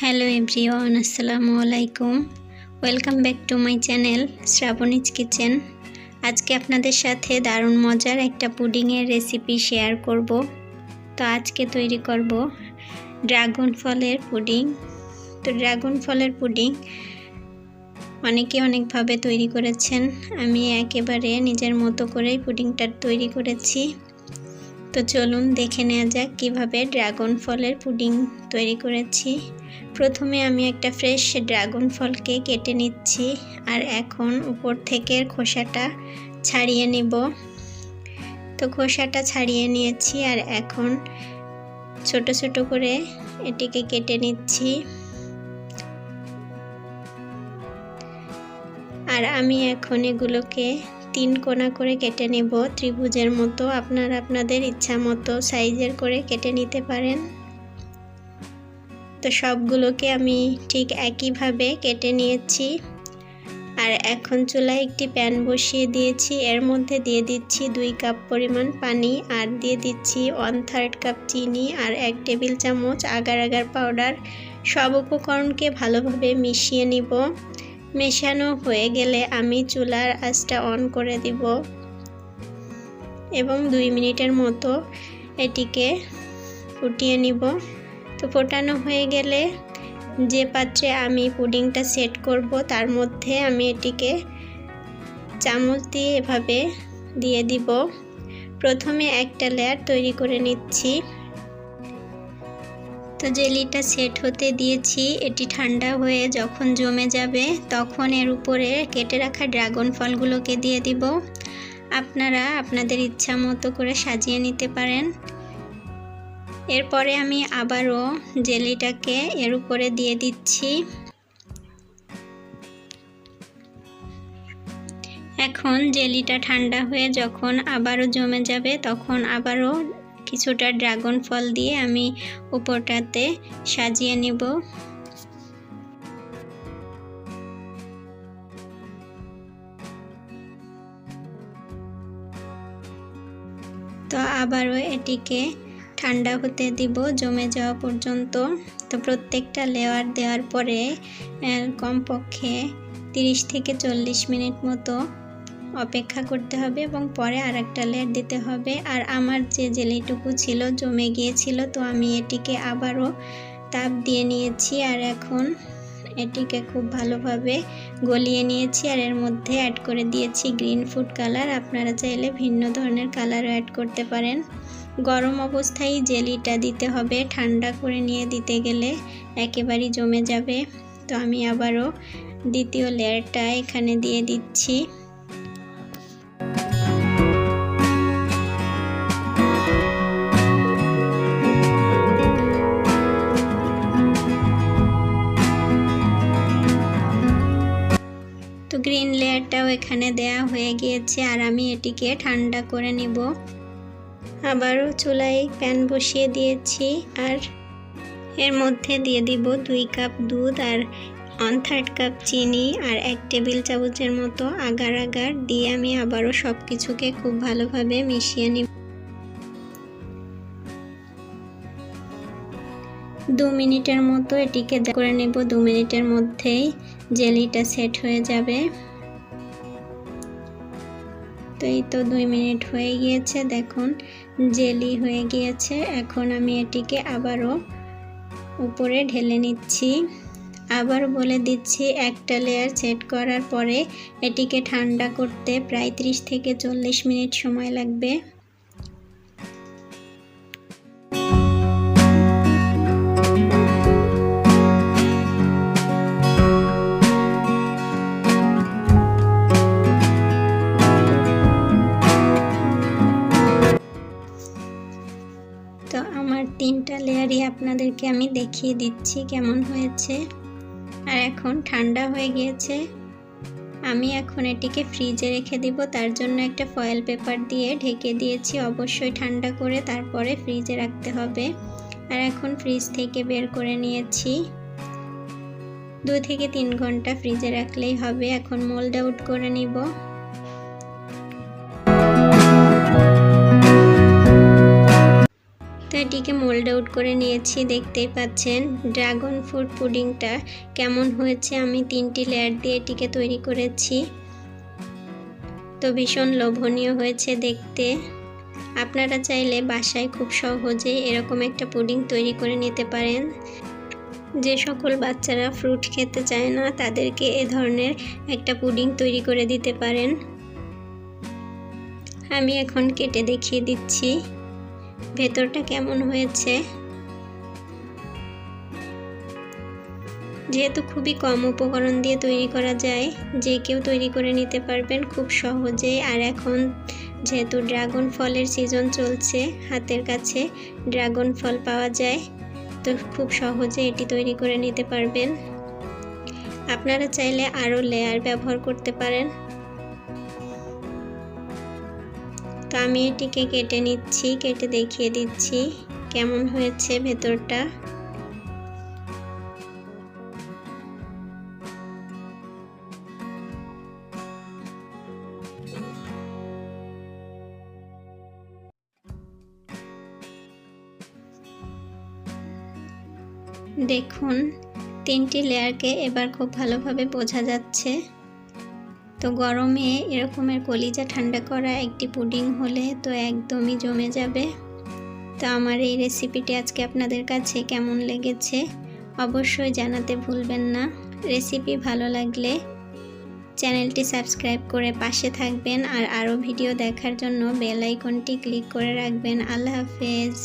Hello everyone, আসসালামু আলাইকুম। Welcome back to my channel Shrabani's kitchen. আজকে আপনাদের সাথে দারুণ মজার একটা পুডিংয়ের রেসিপি শেয়ার করব। তো আজকে তৈরি করব ড্রাগন ফলের পুডিং। তো ড্রাগন ফলের পুডিং অনেকে অনেকভাবে তৈরি করেছেন। আমি একেবারে নিজের মতো করেই পুডিংটা তৈরি করেছি। তো চলুন দেখে নেওয়া যাক কীভাবে ড্রাগন ফলের পুডিং তৈরি করেছি। প্রথমে আমি একটা ফ্রেশ ড্রাগন ফলকে কেটে নিচ্ছি আর এখন উপর থেকে খোসাটা ছাড়িয়ে নিব। তো খোসাটা ছাড়িয়ে নিয়েছি আর এখন ছোট ছোট করে এটিকে কেটে নিচ্ছি। আর আমি এখন এগুলোকে তিন কোনা করে কেটে নেব। ত্রিভুজের মতো আপনারা আপনাদের ইচ্ছা মতো সাইজের করে কেটে নিতে পারেন। তো সবগুলোকে আমি ঠিক একইভাবে কেটে নিয়েছি। আর এখন চুলায় একটি প্যান বসিয়ে দিয়েছি। এর মধ্যে দিয়ে দিচ্ছি দুই কাপ পরিমাণ পানি আর দিয়ে দিচ্ছি ওয়ান থার্ড কাপ চিনি আর এক টেবিল চামচ আগার আগার পাউডার সব উপকরণকে ভালোভাবে মিশিয়ে নিব। মেশানো হয়ে গেলে আমি চুলার আঁচটা অন করে দিব। এবং দুই মিনিটের মতো এটিকে ফুটিয়ে নিব। তো ফোটানো হয়ে গেলে যে পাত্রে আমি পুডিংটা সেট করব, তার মধ্যে আমি এটিকে চামচ দিয়ে এভাবে দিয়ে দিব। প্রথমে একটা লেয়ার তৈরি করে নিচ্ছি। তো জেলিটা সেট হতে দিয়েছি, এটি ঠান্ডা হয়ে যখন জমে যাবে তখন এর উপরে কেটে রাখা ড্রাগন ফলগুলোকে দিয়ে দিব। আপনারা আপনাদের ইচ্ছা মতো করে সাজিয়ে নিতে পারেন। এরপরে আমি আবারও জেলিটাকে এর উপরে দিয়ে দিচ্ছি। এখন জেলিটা ঠান্ডা হয়ে যখন আবারও জমে যাবে তখন আবারও কিছুটা ড্রাগন ফল দিয়ে আমি উপরটাতে সাজিয়ে নিব। তো আবারও এটিকে ঠান্ডা হতে দিব, জমে যাওয়া পর্যন্ত। তো প্রত্যেকটা লেয়ার দেওয়ার পরে কমপক্ষে তিরিশ থেকে চল্লিশ মিনিট মতো অপেক্ষা করতে হবে এবং পরে আর একটা লেয়ার দিতে হবে। আর আমার যে জেলিটুকু ছিল জমে গিয়েছিল, তো আমি এটিকে আবারও তাপ দিয়ে নিয়েছি। আর এখন এটিকে খুব ভালোভাবে গলিয়ে নিয়েছি। আর এর মধ্যে অ্যাড করে দিয়েছি গ্রিন ফুড কালার আপনারা চাইলে ভিন্ন ধরনের কালারও অ্যাড করতে পারেন। গরম অবস্থায় জেলিটা দিতে হবে। ঠান্ডা করে নিয়ে দিতে গেলে একেবারেই জমে যাবে। তো আমি আবারও দ্বিতীয় লেয়ারটা এখানে দিয়ে দিচ্ছি। লেয়ারটাও এখানে দেয়া হয়ে গিয়েছে আর আমি এটিকে ঠান্ডা করে নেব। আবারও চুলায় প্যান বসিয়ে দিয়েছি আর এর মধ্যে দিয়ে দিব দুই কাপ দুধ আর ওয়ান থার্ড কাপ চিনি আর এক টেবিল চামচের মতো আগার আগার দিয়ে আমি আবারও সব কিছুকে খুব ভালোভাবে মিশিয়ে নিব। দু মিনিটের মতো এটিকে করে নেব। দু মিনিটের মধ্যেই জেলিটা সেট হয়ে যাবে। তো এই তো দুই মিনিট হয়ে গিয়েছে, দেখুন, জেলি হয়ে গিয়েছে। এখন আমি এটিকে আবারও উপরে ঢেলে নিচ্ছি। আবার বলে দিচ্ছি, একটা লেয়ার সেট করার পরে এটিকে ঠান্ডা করতে প্রায় ত্রিশ থেকে চল্লিশ মিনিট সময় লাগবে। তিনটা আপনাদেরকে আমি দেখিয়ে দিচ্ছি কেমন হয়েছে। আর এখন ঠান্ডা হয়ে গিয়েছে। আমি এখন এটিকে ফ্রিজে রেখে দিব। তার জন্য একটা ফয়েল পেপার দিয়ে ঢেকে দিয়েছি। অবশ্যই ঠান্ডা করে তারপরে ফ্রিজে রাখতে হবে। আর এখন ফ্রিজ থেকে বের করে নিয়েছি। দু থেকে তিন ঘণ্টা ফ্রিজে রাখলেই হবে। এখন মোল্ড আউট করে নিব। এটিকে মোল্ড আউট করে নিয়েছি, দেখতেই পাচ্ছেন। ড্রাগন ফ্রুট পুডিংটা কেমন হয়েছে? আমি তিনটি লেয়ার দিয়ে এটিকে তৈরি করেছি। তো ভীষণ লোভনীয় হয়েছে দেখতে। আপনারা চাইলে বাসায় খুব সহজে এরকম একটা পুডিং তৈরি করে নিতে পারেন। যে সকল বাচ্চারা ফ্রুট খেতে চায় না, তাদেরকে এ ধরনের একটা পুডিং তৈরি করে দিতে পারেন। আমি এখন কেটে দেখিয়ে দিচ্ছি। ভেতরটা কেমন হয়েছে? যেহেতু খুবই কম উপকরণ দিয়ে তৈরি করা যায়, যে কেউ তৈরি করে নিতে পারবেন খুব সহজে আর এখন যেহেতু ড্রাগন ফলের সিজন চলছে, হাতের কাছে ড্রাগন ফল পাওয়া যায়, তো খুব সহজে এটি তৈরি করে নিতে পারবেন। আপনারা চাইলে আরও লেয়ার ব্যবহার করতে পারেন। আমি এটিকে কেটে নিচ্ছি, কেটে দেখিয়ে দিচ্ছি। কেমন হয়েছে ভেতরটা? দেখুন, তিনটি লেয়ারকে এবার খুব ভালোভাবে বোঝা যাচ্ছে। তো গরমে এরকমের কলিজা ঠান্ডা করা একটি পুডিং হলে তো একদমই জমে যাবে। তো আমার এই রেসিপিটি আজকে আপনাদের কাছে কেমন লেগেছে অবশ্যই জানাতে ভুলবেন না। রেসিপি ভালো লাগলে চ্যানেলটি সাবস্ক্রাইব করে পাশে থাকবেন আর আরও ভিডিও দেখার জন্য বেল আইকনটি ক্লিক করে রাখবেন। আল্লাহ হাফেজ।